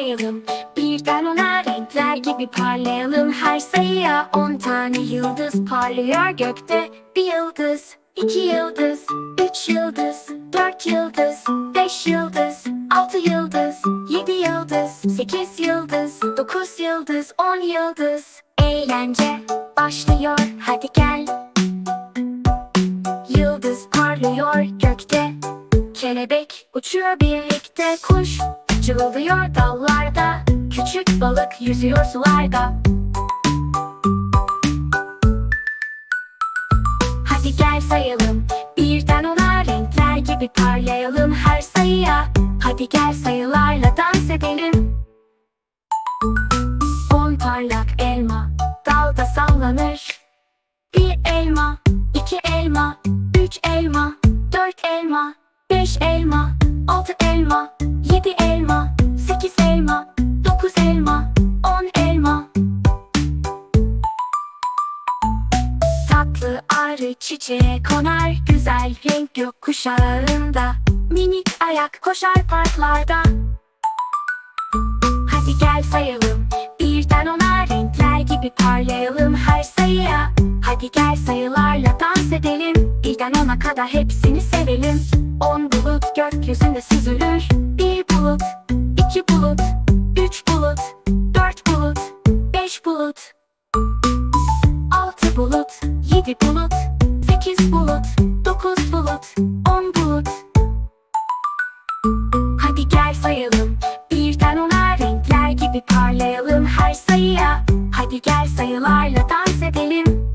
sayalım. Birden ona renkler gibi parlayalım. Her sayıya on tane yıldız parlıyor gökte. Bir yıldız, iki yıldız, üç yıldız Dört yıldız, beş yıldız, altı yıldız Yedi yıldız, sekiz yıldız, dokuz yıldız, on yıldız. Eğlence başlıyor. Hadi gel. Yıldız parlıyor gökte. Kelebek uçuyor birlikte. Kuş Cıvıldıyor dallarda. Küçük balık yüzüyor sularda. Hadi gel sayalım. Birden ona renkler gibi parlayalım her sayıya. Hadi gel sayılarla dans edelim. On parlak elma dalda sallanır. Bir elma, iki elma, üç elma, dört elma, beş elma, altı elma, yedi elma, sekiz elma, dokuz elma, on elma. Tatlı arı çiçeğe konar Güzel renk gökkuşağında. Minik ayak koşar parklarda. Hadi gel sayalım Birden ona renkler gibi parlayalım her sayıya. Hadi gel sayılarla dans edelim Birden ona kadar hepsini sevelim gökyüzünde süzülür Bir bulut, iki bulut, üç bulut, dört bulut, beş bulut Altı bulut, yedi bulut, sekiz bulut, dokuz bulut, on bulut. Hadi gel sayalım, birden ona renkler gibi parlayalım her sayıya. Hadi gel sayılarla dans edelim.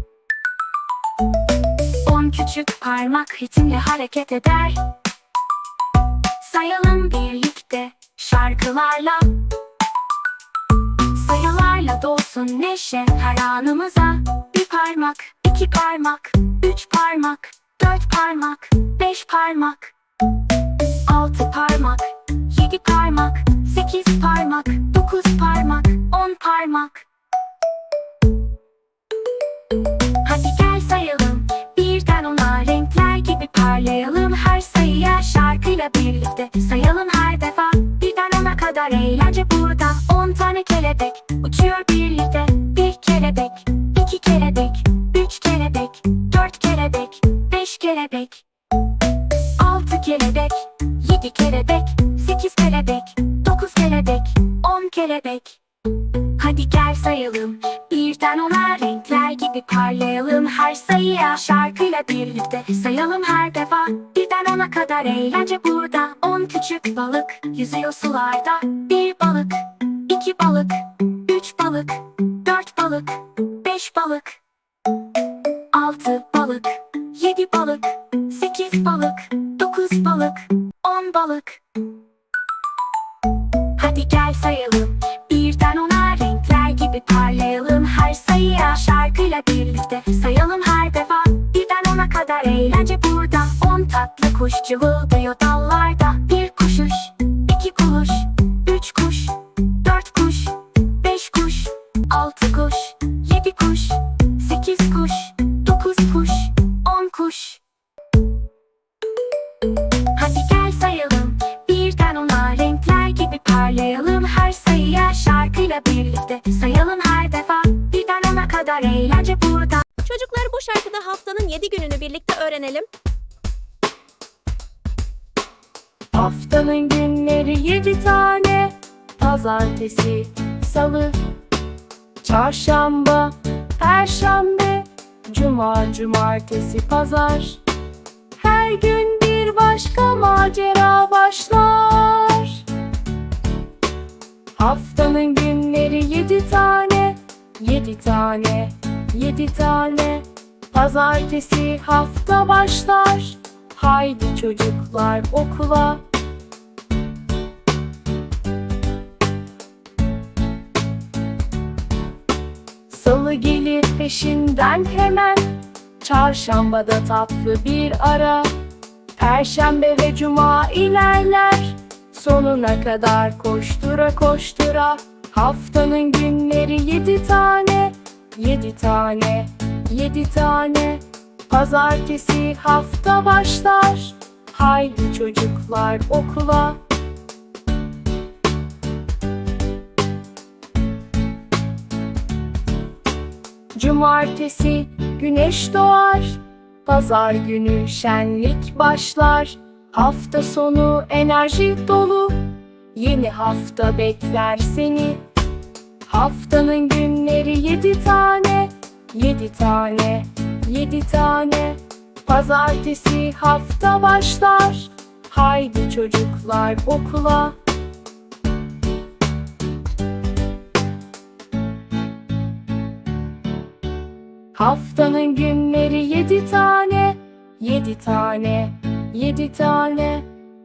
On küçük parmak ritimle hareket eder. Sayalım birlikte şarkılarla. Sayılarla dolsun neşe her anımıza. Bir parmak, iki parmak, üç parmak, dört parmak, beş parmak. Altı parmak, yedi parmak, sekiz parmak, dokuz parmak, on parmak. Hadi gel sayalım Birden ona renkler gibi parlayalım şarkıyla birlikte Sayalım her defa. Birden ona kadar eğlence burada. On tane kelebek uçuyor birlikte kadar eğlence burada. On küçük balık yüzüyor sularda. Bir balık, iki balık, üç balık, dört balık, beş balık Altı balık, yedi balık, sekiz balık, dokuz balık, on balık. Hadi gel sayalım. Birden ona renkler gibi parlayalım tatlı kuş cıvıldıyor dallarda Haftanın günleri yedi tane. Pazartesi, salı, çarşamba, perşembe Cuma, cumartesi, pazar. Her gün bir başka macera başlar. Haftanın günleri yedi tane Yedi tane, yedi tane. Pazartesi hafta başlar. Haydi çocuklar okula peşinden hemen. Çarşambada tatlı bir ara. Perşembe ve cuma ilerler. Sonuna kadar koştura koştura. Haftanın günleri yedi tane. Yedi tane, yedi tane. Pazartesi hafta başlar. Haydi çocuklar okula Cumartesi güneş doğar. Pazar günü şenlik başlar. Hafta sonu enerji dolu. Yeni hafta bekler seni. Haftanın günleri yedi tane. Yedi tane, yedi tane. Pazartesi hafta başlar. Haydi çocuklar okula. Haftanın günleri yedi tane, yedi tane, yedi tane.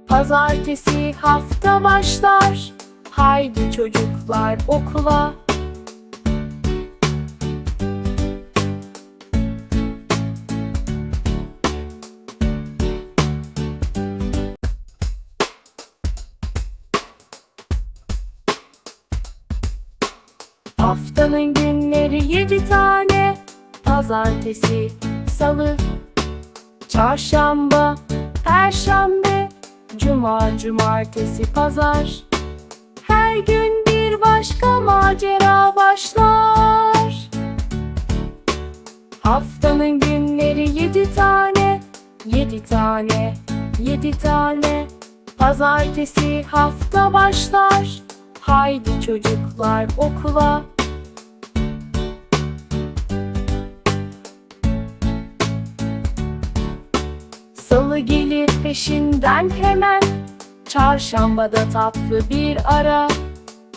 Pazartesi hafta başlar. Haydi çocuklar okula. Haftanın günleri yedi tane. Pazartesi, salı, çarşamba, perşembe, cuma, cumartesi, pazar. Her gün bir başka macera başlar. Haftanın günleri yedi tane, yedi tane, yedi tane. Pazartesi hafta başlar. Haydi çocuklar okula. Gelir peşinden hemen. Çarşambada tatlı bir ara.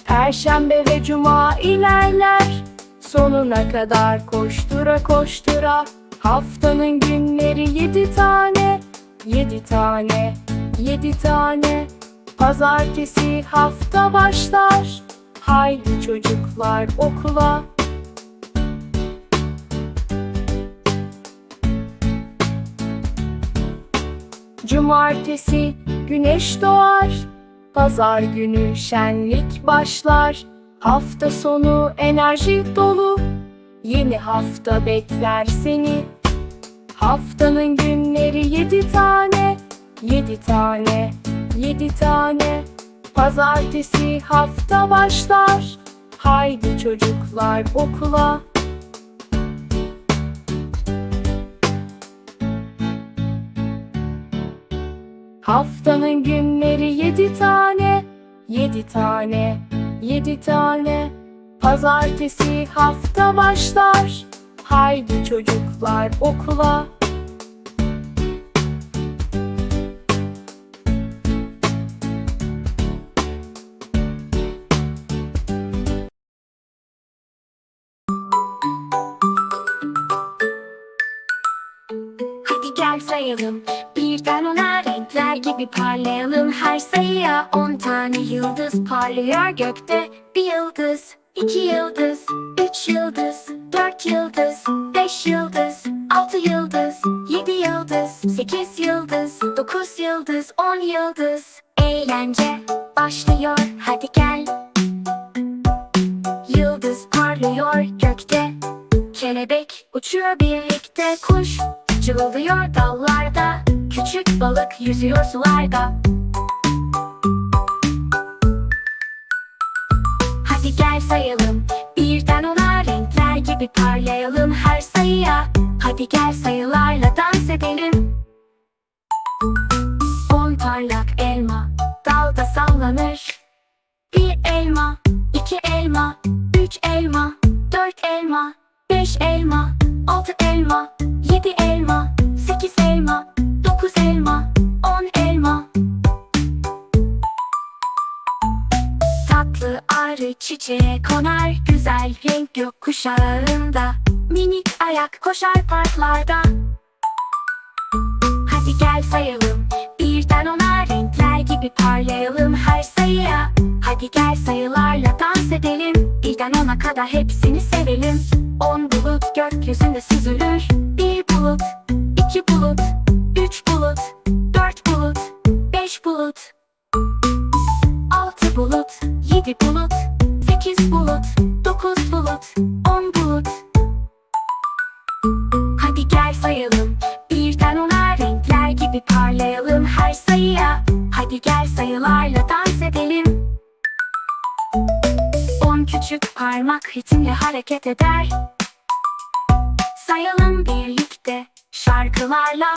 Perşembe ve cuma ilerler. Sonuna kadar koştura koştura. Haftanın günleri yedi tane. Yedi tane, yedi tane. Pazartesi hafta başlar. Haydi çocuklar okula Cumartesi güneş doğar. Pazar günü şenlik başlar. Hafta sonu enerji dolu. Yeni hafta bekler seni. Haftanın günleri yedi tane. Yedi tane, yedi tane. Pazartesi hafta başlar. Haydi çocuklar okula. Haftanın günleri yedi tane, yedi tane, yedi tane. Pazartesi hafta başlar. Haydi çocuklar okula. Hadi gel sayalım gibi parlayalım Her sayıya. On tane yıldız parlıyor gökte. Bir yıldız, iki yıldız, üç yıldız Dört yıldız, beş yıldız, altı yıldız Yedi yıldız, sekiz yıldız, dokuz yıldız, on yıldız. Eğlence başlıyor. Hadi gel. Yıldız parlıyor gökte. Kelebek uçuyor birlikte. Kuş Cıvıldıyor dallarda Küçük balık yüzüyor sularda. Hadi gel sayalım. Birden ona renkler gibi parlayalım her sayıya. Hadi gel sayılarla dans edelim. On parlak elma dalda sallanır. Bir elma, iki elma, üç elma, dört elma, beş elma, altı elma, yedi elma, sekiz elma, çiçeğe konar güzel renk gökkuşağında. Minik ayak koşar parklarda. Hadi gel sayalım Birden ona renkler gibi parlayalım her sayıya. Hadi gel sayılarla dans edelim Birden ona kadar hepsini sevelim. On bulut gökyüzünde süzülür Bir bulut, iki bulut, üç bulut, dört bulut, beş bulut. Altı bulut, yedi bulut, Hareket eder. Sayalım birlikte şarkılarla.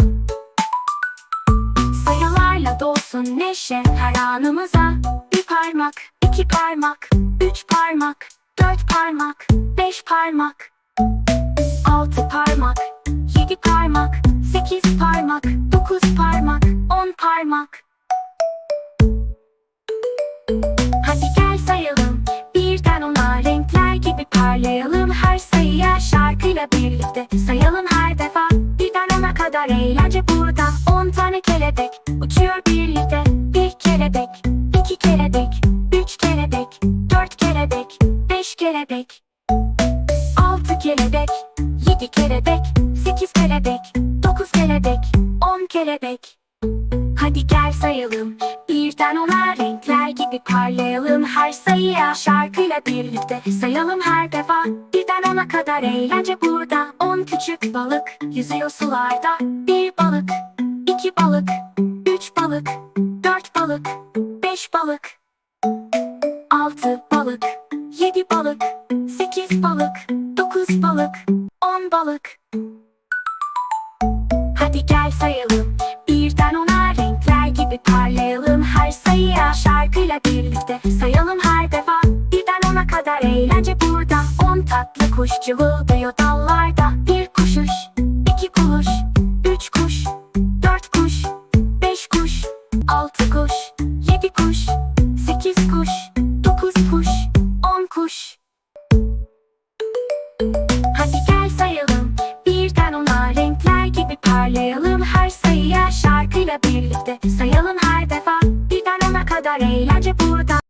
Sayılarla dolsun neşe her anımıza. Bir parmak, iki parmak, üç parmak, dört parmak, beş parmak. Altı parmak, yedi parmak, sekiz parmak, dokuz parmak, on parmak. Hadi gel birlikte Sayalım her defa. Birden ona kadar eğlence burada. On tane kelebek uçuyor birlikte. Bir kelebek, iki kelebek Üç kelebek, dört kelebek Beş kelebek Altı kelebek, yedi kelebek Sekiz kelebek, dokuz kelebek On kelebek. Hadi gel sayalım. Birden ona renkler gibi parlayalım Her sayıya şarkıyla birlikte. Sayalım her defa Birden ona kadar eğlence burada. On küçük balık yüzüyor sularda. Bir balık, iki balık, üç balık, dört balık, beş balık Altı balık, yedi balık, tatlı kuş cıvıldıyor dallarda. Bir kuş uç, iki kuş,